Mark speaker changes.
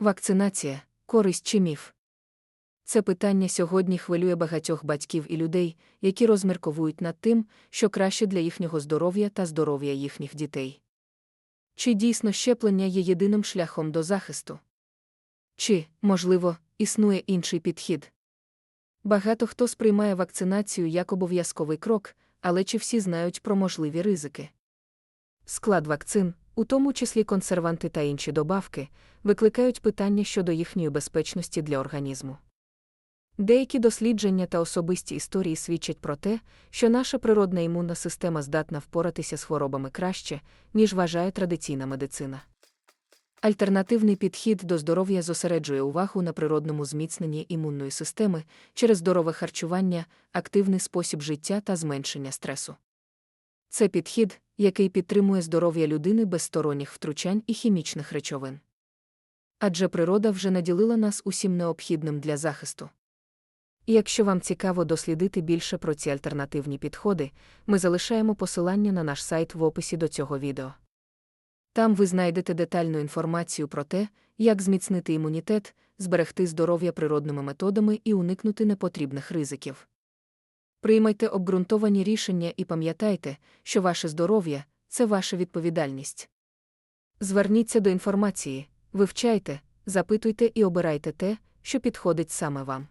Speaker 1: Вакцинація користь чи міф? Це питання сьогодні хвилює багатьох батьків і людей, які розмірковують над тим, що краще для їхнього здоров'я та здоров'я їхніх дітей. Чи дійсно щеплення є єдиним шляхом до захисту? Чи, можливо, існує інший підхід? Багато хто сприймає вакцинацію як обов'язковий крок, але чи всі знають про можливі ризики? Склад вакцин, у тому числі консерванти та інші добавки, викликають питання щодо їхньої безпечності для організму. Деякі дослідження та особисті історії свідчать про те, що наша природна імунна система здатна впоратися з хворобами краще, ніж вважає традиційна медицина. Альтернативний підхід до здоров'я зосереджує увагу на природному зміцненні імунної системи через здорове харчування, активний спосіб життя та зменшення стресу. Це підхід, який підтримує здоров'я людини без сторонніх втручань і хімічних речовин. Адже природа вже наділила нас усім необхідним для захисту. І якщо вам цікаво дослідити більше про ці альтернативні підходи, ми залишаємо посилання на наш сайт в описі до цього відео. Там ви знайдете детальну інформацію про те, як зміцнити імунітет, зберегти здоров'я природними методами і уникнути непотрібних ризиків. Приймайте обґрунтовані рішення і пам'ятайте, що ваше здоров'я це ваша відповідальність. Зверніться до інформації, вивчайте, запитуйте і обирайте те, що підходить саме вам.